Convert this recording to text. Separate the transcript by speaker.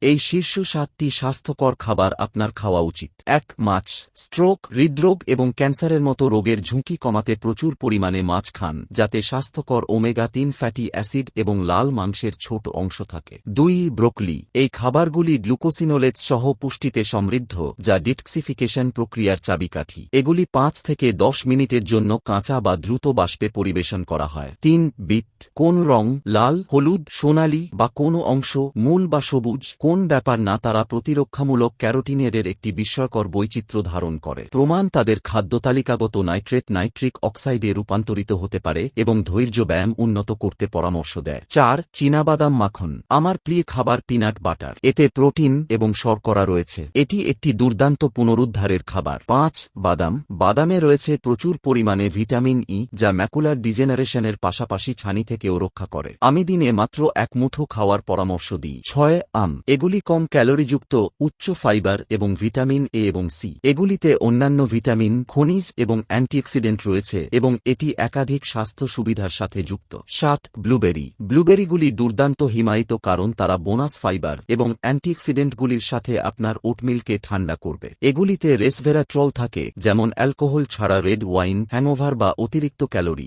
Speaker 1: এই শীর্ষ সাতটি স্বাস্থ্যকর খাবার আপনার খাওয়া উচিত। এক, মাছ। স্ট্রোক, হৃদরোগ এবং ক্যান্সারের মতো রোগের ঝুঁকি কমাতে প্রচুর পরিমাণে মাছ খান, যাতে স্বাস্থ্যকর ওমেগা তিন ফ্যাটি অ্যাসিড এবং লাল মাংসের ছোট অংশ থাকে। দুই, ব্রোকলি। এই খাবারগুলি গ্লুকোসিনোলেজ সহ পুষ্টিতে সমৃদ্ধ, যা ডিটক্সিফিকেশন প্রক্রিয়ার চাবিকাঠি। এগুলি পাঁচ থেকে দশ মিনিটের জন্য কাঁচা বা দ্রুত বাষ্পে পরিবেশন করা হয়। তিন, বিট। কোন রং? লাল, হলুদ, সোনালি বা কোনো অংশ? মূল বা সবুজ? কোন ব্যাপার না তারা প্রতিরক্ষামূলক ক্যারোটিনেডের একটি বিস্ময়কর বৈচিত্র্য ধারণ করে। প্রমাণ তাদের খাদ্যতালিকাগত নাইট্রেট নাইট্রিক অক্সাইডে রূপান্তরিত হতে পারে এবং ধৈর্য ব্যায়াম উন্নত করতে পরামর্শ দেয়। চার, চীনাবাদাম মাখন। আমার প্রিয় খাবার পিনাট বাটার। এতে প্রোটিন এবং শর্করা রয়েছে। এটি একটি দুর্দান্ত পুনরুদ্ধারের খাবার। পাঁচ, বাদাম। বাদামে রয়েছে প্রচুর পরিমাণে ভিটামিন ই, যা ম্যাকুলার ডিজেনারেশনের পাশাপাশি ছানি থেকেও রক্ষা করে। আমি দিনে মাত্র এক মুঠো খাওয়ার পরামর্শ দিই। ছয়, আম। এগুলি কম ক্যালোরিযুক্ত, উচ্চ ফাইবার এবং ভিটামিন এ এবং সি। এগুলিতে অন্যান্য ভিটামিন, খনিজ এবং অ্যান্টিঅক্সিডেন্ট রয়েছে এবং এটি একাধিক স্বাস্থ্য সুবিধার সাথে যুক্ত। সাত, ব্লুবেরি। ব্লুবেরিগুলি দুর্দান্ত হিমায়িত কারণ তারা বোনাস ফাইবার এবং অ্যান্টিঅক্সিডেন্টগুলির সাথে আপনার ওটমিলকে ঠান্ডা করবে। এগুলিতে রেসভেরাট্রল থাকে, যেমন অ্যালকোহল ছাড়া রেড ওয়াইন হ্যাংওভার বা অতিরিক্ত ক্যালোরি।